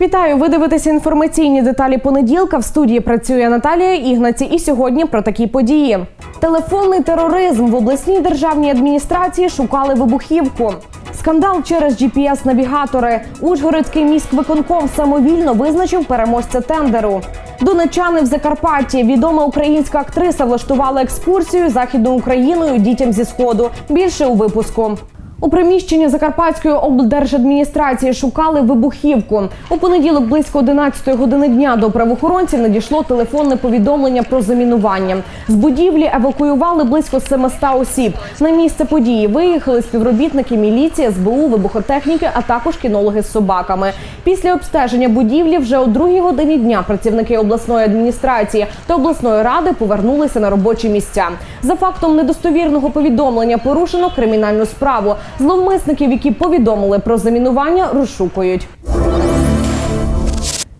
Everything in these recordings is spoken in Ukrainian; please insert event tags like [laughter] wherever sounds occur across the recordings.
Вітаю! Ви дивитеся інформаційні деталі понеділка. В студії працює Наталія Ігнаці. І сьогодні про такі події. Телефонний тероризм в обласній державній адміністрації шукали вибухівку. Скандал через GPS-навігатори. Ужгородський міськвиконком самовільно визначив переможця тендеру. Донечани в Закарпатті. Відома українська актриса влаштувала екскурсію західною Україною дітям зі сходу. Більше у випуску. У приміщенні Закарпатської облдержадміністрації шукали вибухівку. У понеділок близько 11 години дня до правоохоронців надійшло телефонне повідомлення про замінування. З будівлі евакуювали близько 700 осіб. На місце події виїхали співробітники міліції, СБУ, вибухотехніки, а також кінологи з собаками. Після обстеження будівлі вже о другій годині дня працівники обласної адміністрації та обласної ради повернулися на робочі місця. За фактом недостовірного повідомлення порушено кримінальну справу. Зловмисників, які повідомили про замінування, розшукують.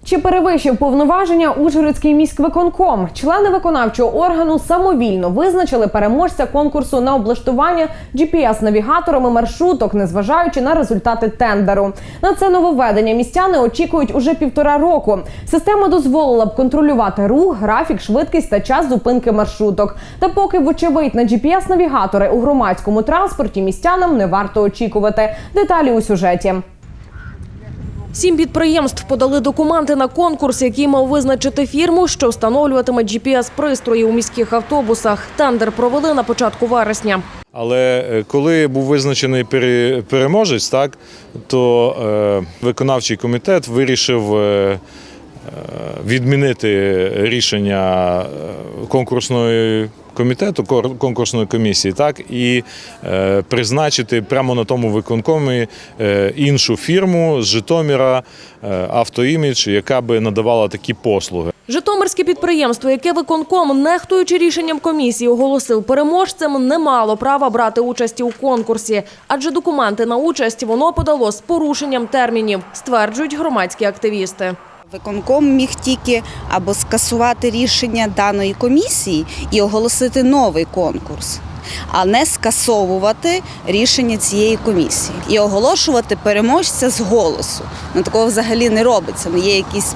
Чи перевищив повноваження Ужгородський міськвиконком? Члени виконавчого органу самовільно визначили переможця конкурсу на облаштування GPS-навігаторами маршруток, незважаючи на результати тендеру. На це нововведення містяни очікують уже півтора року. Система дозволила б контролювати рух, графік, швидкість та час зупинки маршруток. Та поки, вочевидь, на GPS-навігатори у громадському транспорті містянам не варто очікувати. Деталі у сюжеті. Сім підприємств подали документи на конкурс, який мав визначити фірму, що встановлюватиме GPS-пристрої у міських автобусах. Тендер провели на початку вересня. Але е, коли був визначений пере- переможець, так то е, виконавчий комітет вирішив е, відмінити рішення е, конкурсної комітету, конкурсної комісії, так і е, призначити прямо на тому виконкомі е, іншу фірму з Житомира е, автоімідж, яка би надавала такі послуги. Житомирське підприємство, яке виконком, нехтуючи рішенням комісії, оголосив переможцем, не мало права брати участі у конкурсі, адже документи на участь воно подало з порушенням термінів, стверджують громадські активісти. Виконком міг тільки або скасувати рішення даної комісії і оголосити новий конкурс, а не скасовувати рішення цієї комісії і оголошувати переможця з голосу. Ну такого взагалі не робиться. Не є якісь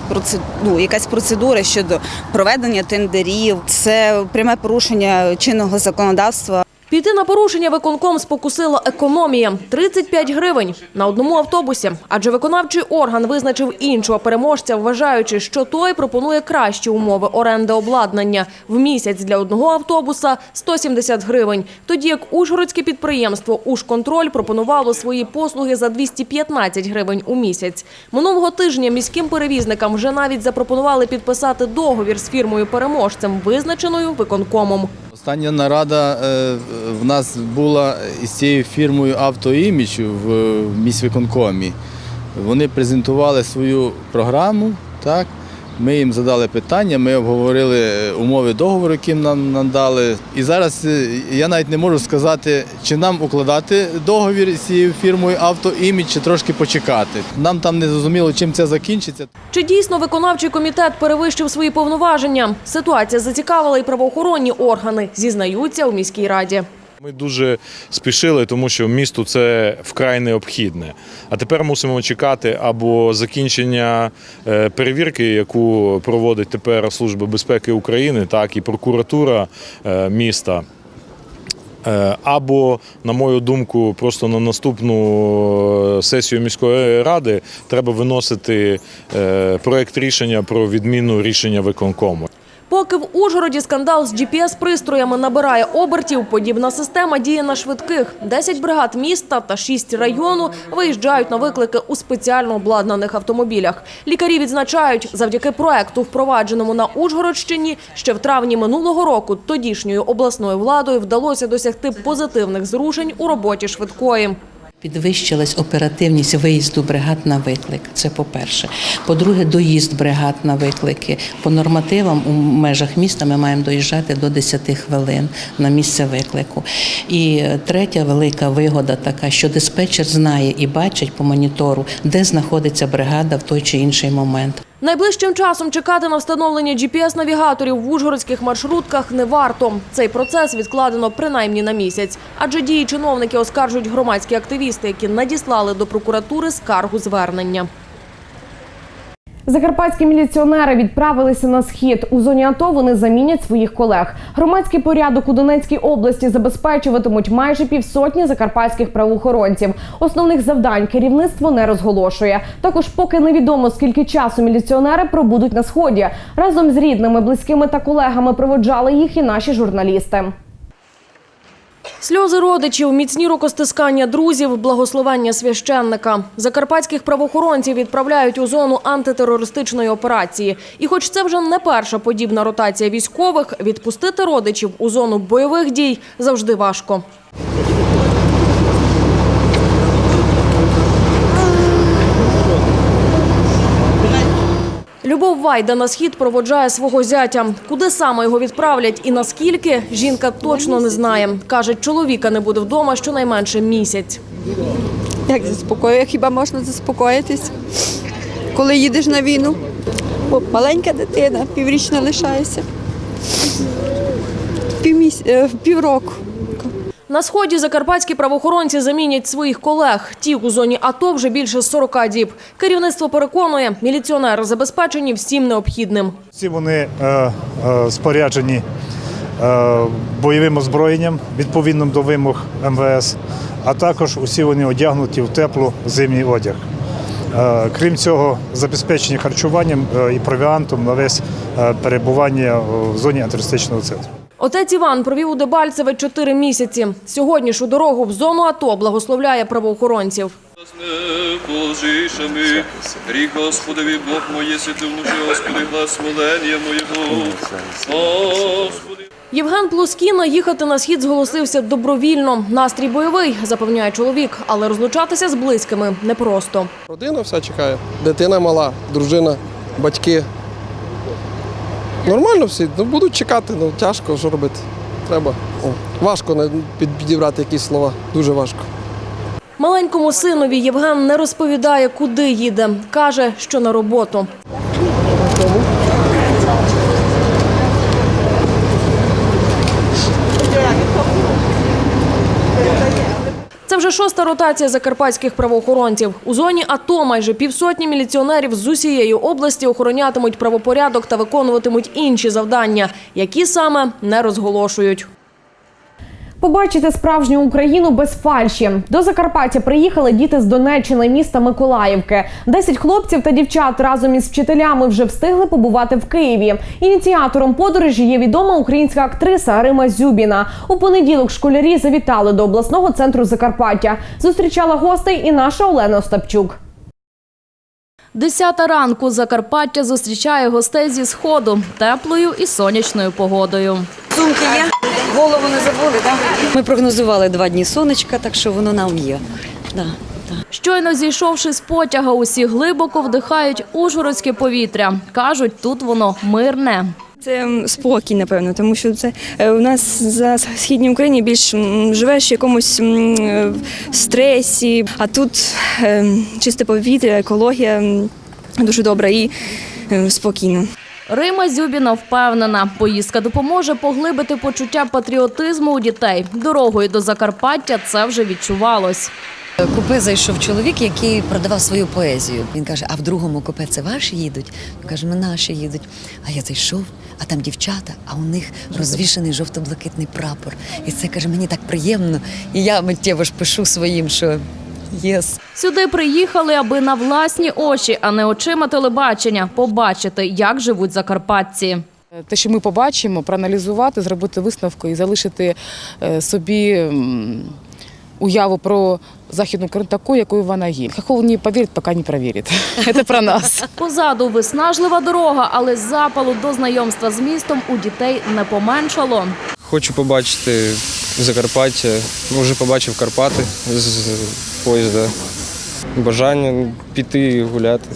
ну, якась процедура щодо проведення тендерів. Це пряме порушення чинного законодавства. Піти на порушення виконком спокусила економія – 35 гривень на одному автобусі. Адже виконавчий орган визначив іншого переможця, вважаючи, що той пропонує кращі умови оренди обладнання. В місяць для одного автобуса – 170 гривень. Тоді як Ужгородське підприємство «Ужконтроль» пропонувало свої послуги за 215 гривень у місяць. Минулого тижня міським перевізникам вже навіть запропонували підписати договір з фірмою-переможцем, визначеною виконкомом. Остання нарада е, в нас була із цією фірмою «Автоімідж» в міськвиконкомі. Вони презентували свою програму, так? Ми їм задали питання, ми обговорили е, умови договору, які нам надали. І зараз е, я навіть не можу сказати, чи нам укладати договір з цією фірмою «Автоімідж», чи трошки почекати. Нам там не зрозуміло, чим це закінчиться. Чи дійсно виконавчий комітет перевищив свої повноваження? Ситуація зацікавила і правоохоронні органи, зізнаються у міській раді. Ми дуже спішили, тому що місту це вкрай необхідне. А тепер мусимо чекати або закінчення е, перевірки, яку проводить тепер Служба безпеки України, так і прокуратура е, міста. Е, Або, на мою думку, просто на наступну сесію міської ради треба виносити проект рішення про відміну рішення виконкому. Поки в Ужгороді скандал з GPS-пристроями набирає обертів, подібна система діє на швидких. 10 бригад міста та 6 району виїжджають на виклики у спеціально обладнаних автомобілях. Лікарі відзначають, завдяки проекту, впровадженому на Ужгородщині, ще в травні минулого року тодішньою обласною владою вдалося досягти позитивних зрушень у роботі швидкої. Підвищилась оперативність виїзду бригад на виклик. Це по-перше. По-друге, доїзд бригад на виклики. По нормативам у межах міста ми маємо доїжджати до 10 хвилин на місце виклику. І третя велика вигода така, що диспетчер знає і бачить по монітору, де знаходиться бригада в той чи інший момент. Найближчим часом чекати на встановлення GPS-навігаторів в ужгородських маршрутках не варто. Цей процес відкладено принаймні на місяць. Адже дії чиновники оскаржують громадські активісти, які надіслали до прокуратури скаргу звернення. Закарпатські міліціонери відправилися на схід. У зоні АТО вони замінять своїх колег. Громадський порядок у Донецькій області забезпечуватимуть майже півсотні закарпатських правоохоронців. Основних завдань керівництво не розголошує. Також поки невідомо скільки часу міліціонери пробудуть на сході. Разом з рідними, близькими та колегами проводжали їх і наші журналісти. Сльози родичів, міцні рукостискання друзів, благословення священника. Закарпатських правоохоронців відправляють у зону антитерористичної операції. І хоч це вже не перша подібна ротація військових, відпустити родичів у зону бойових дій завжди важко. Любов Вайда на схід проводжає свого зятя. Куди саме його відправлять і наскільки жінка точно не знає. Каже, чоловіка не буде вдома щонайменше місяць. Як заспокоює? Хіба можна заспокоїтись, коли їдеш на війну? Бо маленька дитина, піврічна лишається. Півміс... е, Півроку. На сході закарпатські правоохоронці замінять своїх колег. Ті у зоні АТО вже більше 40 діб. Керівництво переконує, міліціонери забезпечені всім необхідним. Всі вони е, е, споряджені е, бойовим озброєнням відповідним до вимог МВС, а також усі вони одягнуті в теплу зимній одяг. Е, крім цього, забезпечені харчуванням е, і провіантом на весь е, перебування в зоні антитерористичного центру. Отець Іван провів у Дебальцеве чотири місяці. Сьогодні ж у дорогу в зону АТО благословляє правоохоронців. Божиша рік Господові Бог моє, святи внуши, Господи, глас молення моєго. Господи. Євген Плоскіна їхати на схід зголосився добровільно. Настрій бойовий, запевняє чоловік, але розлучатися з близькими непросто. Родина вся чекає. Дитина мала, дружина, батьки. Нормально всі, ну будуть чекати, ну тяжко, що робити. Треба. О, важко підібрати якісь слова. Дуже важко. Маленькому синові Євген не розповідає, куди їде. Каже, що на роботу. Це вже шоста ротація закарпатських правоохоронців. У зоні АТО майже півсотні міліціонерів з усієї області охоронятимуть правопорядок та виконуватимуть інші завдання, які саме не розголошують. Побачити справжню Україну без фальші. До Закарпаття приїхали діти з Донеччини міста Миколаївки. Десять хлопців та дівчат разом із вчителями вже встигли побувати в Києві. Ініціатором подорожі є відома українська актриса Рима Зюбіна. У понеділок школярі завітали до обласного центру Закарпаття. Зустрічала гостей і наша Олена Остапчук. Десята ранку Закарпаття зустрічає гостей зі сходу теплою і сонячною погодою. Сумки є, голову не забули, так? Ми прогнозували два дні сонечка, так що воно нам є. Да, да. Щойно зійшовши з потяга, усі глибоко вдихають ужгородське повітря. Кажуть, тут воно мирне. Це спокій, напевно, тому що це е, у нас за східній Україні більш живеш в якомусь е, стресі, а тут е, чисте повітря, екологія дуже добра і е, спокійно. Рима Зюбіна впевнена, поїздка допоможе поглибити почуття патріотизму у дітей. Дорогою до Закарпаття це вже відчувалось. Купе зайшов чоловік, який продавав свою поезію. Він каже: а в другому купе це ваші їдуть? Каже, Ми наші їдуть. А я зайшов, а там дівчата, а у них розвішений жовто-блакитний прапор. І це каже, мені так приємно. І я миттєво ж пишу своїм, що єс. Сюди приїхали, аби на власні очі, а не очима телебачення, побачити, як живуть закарпатці. Те, що ми побачимо, проаналізувати, зробити висновку і залишити е, собі уяву про Західну Україну такою, якою вона є. Хохол не повірить, поки не провірить. [laughs] Це про нас. Позаду виснажлива дорога, але запалу до знайомства з містом у дітей не поменшало. Хочу побачити Закарпаття. Вже побачив Карпати з поїзда. Бажання піти гуляти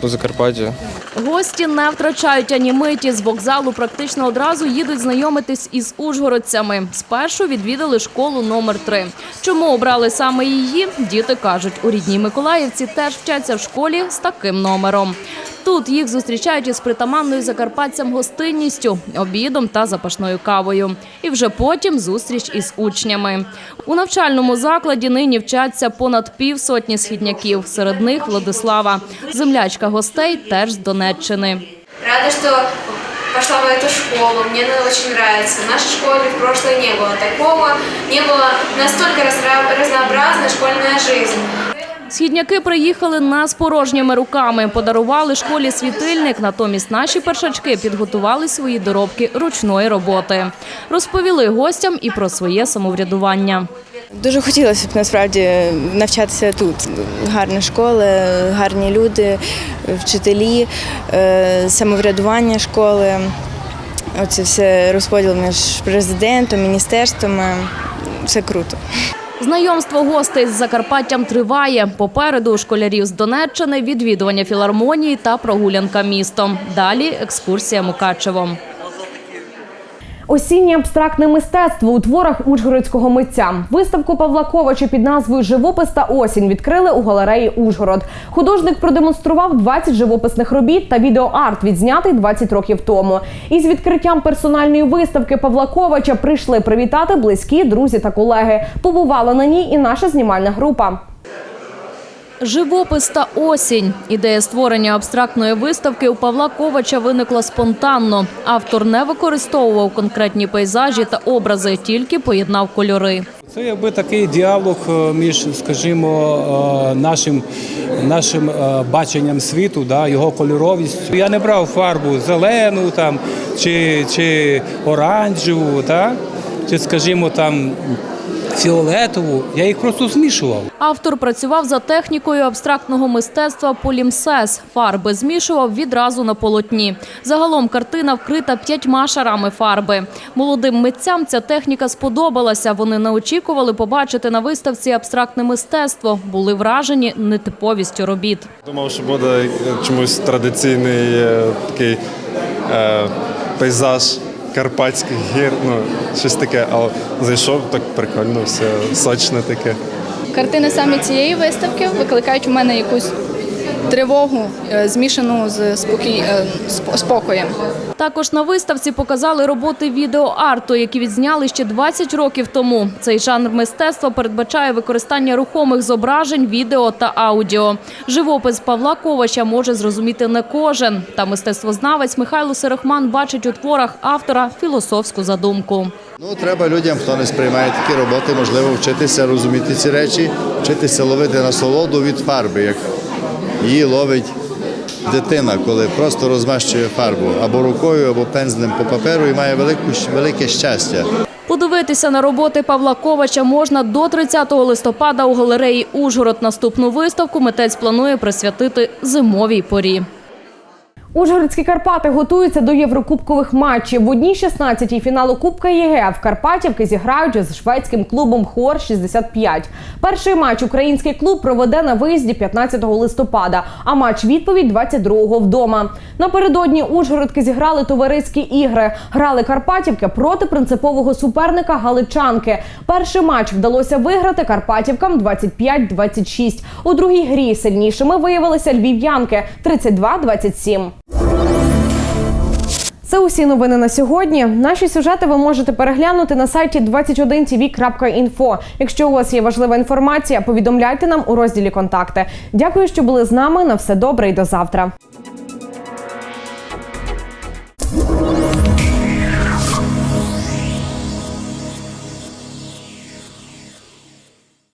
по Закарпаттю. Гості не втрачають ані миті. З вокзалу практично одразу їдуть знайомитись із ужгородцями. Спершу відвідали школу номер 3 Чому обрали саме її? Діти кажуть, у рідній Миколаївці теж вчаться в школі з таким номером. Тут їх зустрічають із притаманною закарпатцям гостинністю, обідом та запашною кавою. І вже потім зустріч із учнями. У навчальному закладі нині вчаться понад півсотні східняків. Серед них Владислава, землячка гостей теж з Донеччини. Рада, что пошла в эту школу. Мне она очень нравится. В нашей школе в прошлой не было такого. Не было настолько разра- разнообразной школьная жизнь. Східняки приїхали не з порожніми руками. Подарували школі світильник. Натомість наші першачки підготували свої доробки ручної роботи. Розповіли гостям і про своє самоврядування. Дуже хотілося б насправді навчатися тут. Гарна школа, гарні люди, вчителі, е, самоврядування школи. Оце все розподіл між президентом, міністерствами. Все круто. Знайомство гостей з Закарпаттям триває. Попереду у школярів з Донеччини відвідування філармонії та прогулянка містом. Далі екскурсія Мукачевом. Осіннє абстрактне мистецтво у творах ужгородського митця. Виставку Павла Ковача під назвою Живопис та осінь відкрили у галереї Ужгород. Художник продемонстрував 20 живописних робіт та відеоарт, відзнятий 20 років тому. Із відкриттям персональної виставки Павла Ковача прийшли привітати близькі, друзі та колеги. Побувала на ній і наша знімальна група. Живопис та осінь. Ідея створення абстрактної виставки у Павла Ковача виникла спонтанно. Автор не використовував конкретні пейзажі та образи, тільки поєднав кольори. Це якби такий діалог е, між, скажімо, е, нашим, нашим е, баченням світу, да, його кольоровістю. Я не брав фарбу зелену там, чи, чи оранжеву, да, чи, скажімо, там фіолетову. Я їх просто змішував. Автор працював за технікою абстрактного мистецтва полімсес. Фарби змішував відразу на полотні. Загалом картина вкрита п'ятьма шарами фарби. Молодим митцям ця техніка сподобалася. Вони не очікували побачити на виставці абстрактне мистецтво. Були вражені нетиповістю робіт. Думав, що буде чомусь традиційний е, такий е, пейзаж карпатських гір, ну щось таке, але зайшов так прикольно, все сочне таке. Картини саме цієї виставки викликають у мене якусь тривогу, е, змішану з спокій, е, спокоєм. Також на виставці показали роботи відеоарту, які відзняли ще 20 років тому. Цей жанр мистецтва передбачає використання рухомих зображень, відео та аудіо. Живопис Павла Ковача може зрозуміти не кожен. Та мистецтвознавець Михайло Серехман бачить у творах автора філософську задумку. Ну, треба людям, хто не сприймає такі роботи, можливо, вчитися розуміти ці речі, вчитися ловити насолоду від фарби, як її ловить дитина, коли просто розмащує фарбу або рукою, або пензлем по паперу і має велику, велике щастя. Подивитися на роботи Павла Ковача можна до 30 листопада у галереї Ужгород. Наступну виставку митець планує присвятити зимовій порі. Ужгородські Карпати готуються до єврокубкових матчів. В одній 16-й фіналу Кубка ЄГЕ в Карпатівки зіграють з шведським клубом Хор 65. Перший матч український клуб проведе на виїзді 15 листопада, а матч відповідь 22-го вдома. Напередодні Ужгородки зіграли товариські ігри. Грали Карпатівки проти принципового суперника Галичанки. Перший матч вдалося виграти Карпатівкам 25-26. У другій грі сильнішими виявилися львів'янки 32-27. Це усі новини на сьогодні. Наші сюжети ви можете переглянути на сайті 21tv.info. Якщо у вас є важлива інформація, повідомляйте нам у розділі Контакти. Дякую, що були з нами. На все добре і до завтра.